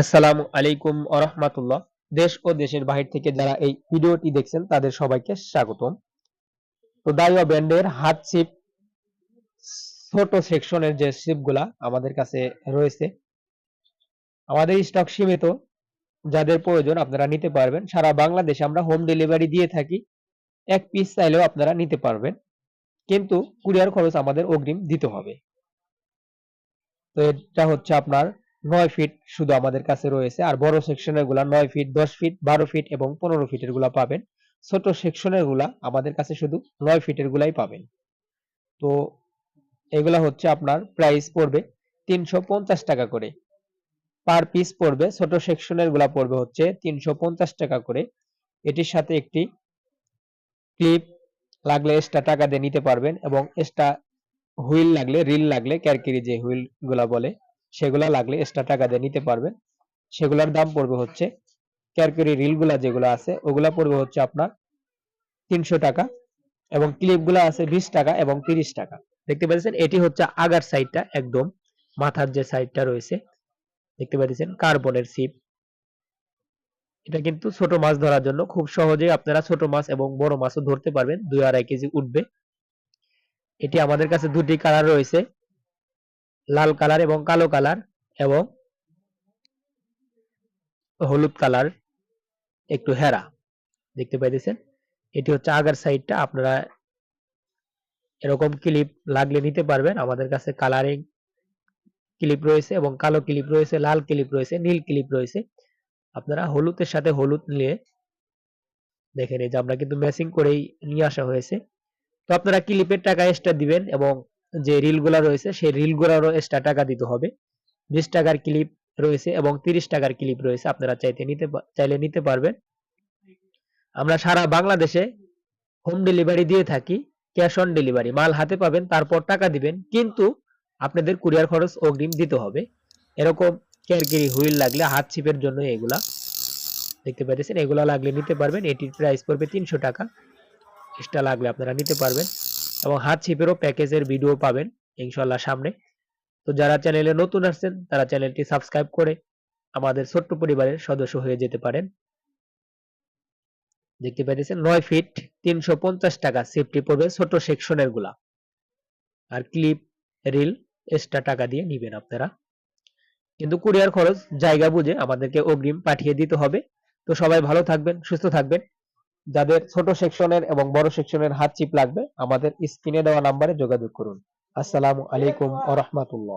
আসসালামু আলাইকুম আরহামাতুল্লাহ দেশ ও দেশের বাহির থেকে যারা এই ভিডিওটি দেখছেন, তাদের সবাইকে স্বাগতম। তো দাইওয়া ব্র্যান্ডের হাত সিপ ছোট সেকশনের যে সিপগুলা আমাদের কাছে রয়েছে, আমাদের স্টক সীমিত, যাদের প্রয়োজন আপনারা নিতে পারবেন। সারা বাংলাদেশে আমরা হোম ডেলিভারি দিয়ে থাকি, এক পিস চাইলেও আপনারা নিতে পারবেন। কিন্তু কুরিয়ার খরচ আমাদের অগ্রিম দিতে হবে। তো এটা হচ্ছে আপনার নয় ফিট শুধু আমাদের কাছে রয়েছে, আর বড় সেকশনেরগুলা নয় ফিট দশ ফিট বারো ফিট এবং পনেরো ফিটেরগুলা পাবেন। ছোট সেকশনেরগুলা আমাদের কাছে শুধু নয় ফিটের গুলাই পাবেন। তো এগুলা হচ্ছে আপনার প্রাইস পড়বে তিনশো পঞ্চাশ টাকা করে। পার পিস পড়বে, ছোট সেকশনেরগুলা পড়বে হচ্ছে তিনশো পঞ্চাশ টাকা করে। এটির সাথে একটি ক্লিপ লাগলে এক্সট্রা টাকা দিয়ে নিতে পারবেন এবং এক্সট্রা হুইল লাগলে রিল লাগলে ক্যারকিরি যে হুইলগুলা বলে সেগুলা লাগলে এক্সট্রা টাকা দিয়ে নিতে পারবেন। সেগুলার দাম পড়বে হচ্ছে ক্যারকিরি রিলগুলা যেগুলো আছে, ওগুলা পড়বে হচ্ছে আপনার তিনশো টাকা এবং ক্লিপগুলা আছে বিশ টাকা এবং তিরিশ টাকা। দেখতে পাচ্ছেন, এটি হচ্ছে আগার সাইডটা একদম, মাথার যে সাইডটা রয়েছে। দেখতে পাচ্ছেন কার্বনের সিপ এটা কিন্তু ছোট মাছ ধরার জন্য খুব সহজেই আপনারা ছোট মাছ এবং বড় মাছও ধরতে পারবেন, দুই আড়াই কেজি উঠবে। এটি আমাদের কাছে দুটি কালার রয়েছে লাল কালার এবং কালো কালার এবং হলুদ কালার একটু হেরা। দেখতে পাইতেছেন? এটি হচ্ছে আগার সাইডটা। আপনারা এরকম ক্লিপ লাগলে নিতে পারবেন। আমাদের কাছে কালারিং ক্লিপ রয়েছে এবং কালো ক্লিপ রয়েছে, লাল ক্লিপ রয়েছে, নীল ক্লিপ রয়েছে। আপনারা হলুদের সাথে হলুদ নিয়ে দেখেন এই যে আমরা কিন্তু ম্যাচিং করেই নিয়ে আসা হয়েছে। তো আপনারা ক্লিপের টাকা এক্সট্রা দিবেন এবং যে রিলগুলা রয়েছে, সেই রিলগুলোরও এক্সট্রা টাকা দিতে হবে। বিশ টাকার ক্লিপ রয়েছে এবং তিরিশ টাকার ক্লিপ রয়েছে, আপনারা চাইতে নিতে চাইলে নিতে পারবেন। আমরা সারা বাংলাদেশে হোম ডেলিভারি দিয়ে থাকি ক্যাশ অন ডেলিভারি মাল হাতে পাবেন, তারপর টাকা দিবেন, কিন্তু আপনাদের কুরিয়ার খরচ অগ্রিম দিতে হবে। এরকম ক্যারকিরি হুইল লাগলে হাত ছিপের জন্য এগুলা দেখতে পাচ্ছেন এগুলা লাগলে নিতে পারবেন। এটির প্রাইস পড়বে তিনশো টাকা। এক্সট্রা লাগলে আপনারা নিতে পারবেন। এবং হাত ছিপেরও প্যাকেজের ভিডিও পাবেন ইনশাল্লাহ সামনে। তো যারা চ্যানেলে নতুন আসছেন, তারা চ্যানেলটি সাবস্ক্রাইব করে আমাদের ছোট্ট পরিবারের সদস্য হয়ে যেতে পারেন। দেখতে পাইতেছেন নয় ফিট তিনশো পঞ্চাশ টাকা সেফটি পড়বে ছোট সেকশনেরগুলা। আর ক্লিপ, রিল এক্সট্রা টাকা দিয়ে নিবেন আপনারা। কিন্তু কুরিয়ার খরচ জায়গা বুঝে আমাদেরকে অগ্রিম পাঠিয়ে দিতে হবে। তো সবাই ভালো থাকবেন, সুস্থ থাকবেন। যাদের ছোট সেকশনের এবং বড় সেকশনের হাত চিপ লাগবে, আমাদের স্ক্রিনে দেওয়া নাম্বারে যোগাযোগ করুন। আসসালামু আলাইকুম ওয়া রহমতুল্লাহ।